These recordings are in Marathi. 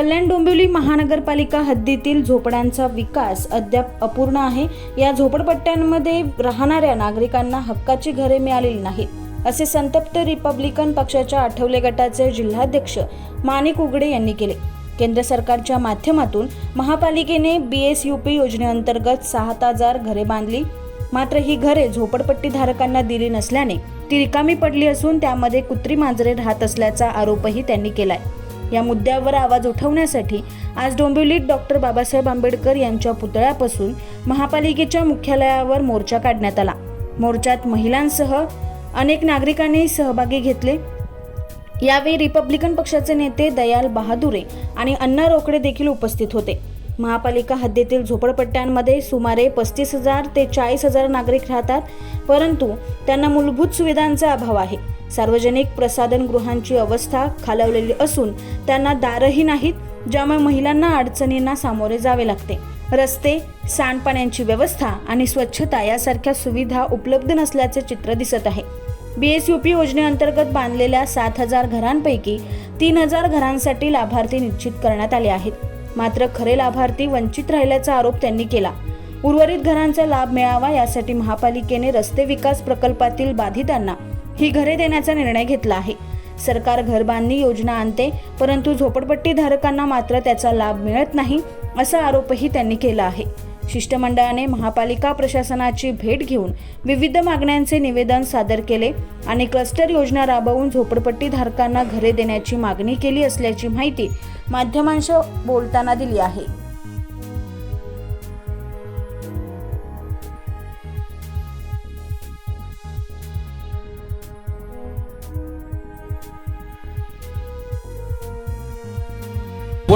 कल्याण डोंबिवली महानगरपालिका हद्दीतील झोपड्यांचा विकास अद्याप अपूर्ण आहे. या झोपडपट्ट्यांमध्ये राहणाऱ्या नागरिकांना हक्काची घरे मिळालेली नाहीत असे संतप्त रिपब्लिकन पक्षाच्या आठवले गटाचे जिल्हाध्यक्ष माणिक उगडे यांनी केले. केंद्र सरकारच्या माध्यमातून महापालिकेने बी एस यू पी योजनेअंतर्गत सात हजार घरे बांधली. मात्र ही घरे झोपडपट्टी धारकांना दिली नसल्याने ती रिकामी पडली असून त्यामध्ये कुत्री मांजरे राहत असल्याचा आरोपही त्यांनी केलाय. या मुद्द्यावर आवाज उठवण्यासाठी आज डोंबिवलीत डॉक्टर बाबासाहेब आंबेडकर यांच्या पुतळ्यापासून महापालिकेच्या मुख्यालयावर मोर्चा काढण्यात आला. मोर्चात महिलांसह अनेक नागरिकांनी सहभागी घेतले. यावेळी रिपब्लिकन पक्षाचे नेते दयाल बहादुरे आणि अण्णा रोकडे देखील उपस्थित होते. महापालिका हद्दीतील झोपडपट्ट्यांमध्ये सुमारे पस्तीस हजार ते चाळीस हजार नागरिक राहतात परंतु त्यांना मूलभूत सुविधांचा अभाव आहे. सार्वजनिक प्रसाधनगृहांची अवस्था खालावलेली असून त्यांना दारही नाहीत ज्यामुळे महिलांना अडचणींना सामोरे जावे लागते. रस्ते सांडपाण्याची व्यवस्था आणि स्वच्छता यासारख्या सुविधा उपलब्ध नसल्याचे चित्र दिसत आहे. बी एस यू पी योजनेअंतर्गत बांधलेल्या सात हजार घरांपैकी तीन हजार घरांसाठी लाभार्थी निश्चित करण्यात आले आहेत. मात्र खरे लाभार्थी वंचित राहिल्याचा आरोप त्यांनी केला. उर्वरित घरांचा लाभ मिळावा यासाठी महापालिकेने रस्ते विकास प्रकल्पातील बाधितांना ही घरे देण्याचा निर्णय घेतला आहे. सरकार घरबांधणी योजना आणते परंतु झोपडपट्टी धारकांना मात्र त्याचा लाभ मिळत नाही असा आरोपही त्यांनी केला आहे. शिष्टमंडळाने महापालिका प्रशासनाची भेट घेऊन विविध मागण्यांचे निवेदन सादर केले आणि क्लस्टर योजना राबवून झोपडपट्टी धारकांना घरे देण्याची मागणी केली असल्याची माहिती माध्यमांशी बोलताना दिली आहे.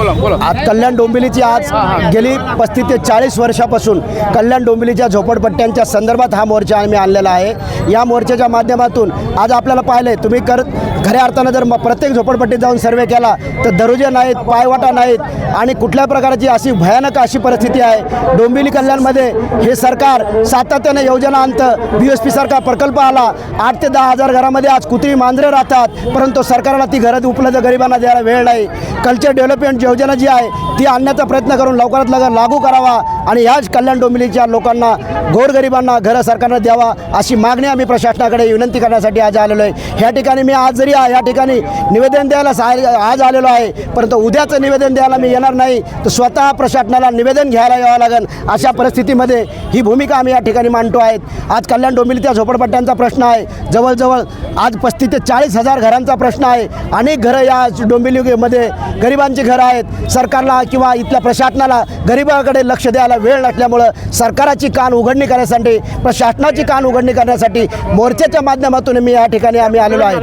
आज कल्याण डोंबिवलीची आज गेली पस्तीस ते चाळीस वर्षापासून कल्याण डोंबिवलीच्या झोपडपट्ट्यांच्या संदर्भात हा मोर्चा आम्ही आणलेला आहे. या मोर्चाच्या माध्यमातून आज आपल्याला पाहिलं तुम्ही कर खऱ्या अर्थानं जर प्रत्येक झोपडपट्टीत जाऊन सर्वे केला तर दरुजे नाहीत पायवाटा नाहीत आणि कुठल्या प्रकारची अशी भयानक अशी परिस्थिती आहे. डोंबिवली कल्याणमध्ये हे सरकार सातत्याने योजना आणतं बी एस पी सारखा प्रकल्प आला आठ ते दहा हजार घरामध्ये आज कुत्री मांजरे राहतात परंतु सरकारला ती घरं उपलब्ध गरिबांना द्यायला वेळ नाही. कल्चर डेव्हलपमेंट योजना जी आहे ती आणण्याचा प्रयत्न करून लवकरात लवकर लागू करावा आणि याच कल्याण डोंबिवलीच्या लोकांना गोरगरिबांना घरं सरकारनं द्यावा अशी मागणी आम्ही प्रशासनाकडे विनंती करण्यासाठी आज आलेलो आहे. ह्या ठिकाणी मी आज जरी या ठिकाणी निवेदन द्यायला आज आलेलो आहे परंतु उद्याचं निवेदन द्यायला मी येणार नाही तर स्वतः प्रशासनाला निवेदन घ्यायला यावं लागेल अशा परिस्थितीमध्ये ही भूमिका आम्ही या ठिकाणी मांडतो आहेत आज कल्याण डोंबिवलीच्या झोपडपट्ट्यांचा प्रश्न आहे. जवळजवळ आज पस्तीस ते चाळीस हजार घरांचा प्रश्न आहे. अनेक घरं या डोंबिवलीमध्ये गरिबांची घरं आहेत. सरकारला किंवा इथल्या प्रशासनाला गरिबाकडे लक्ष द्यायला वेळ नसल्यामुळं सरकाराची कान उघडणी करण्यासाठी प्रशासनाची कान उघडणी करण्यासाठी मोर्चाच्या माध्यमातून मी या ठिकाणी आम्ही आलेलो आहे.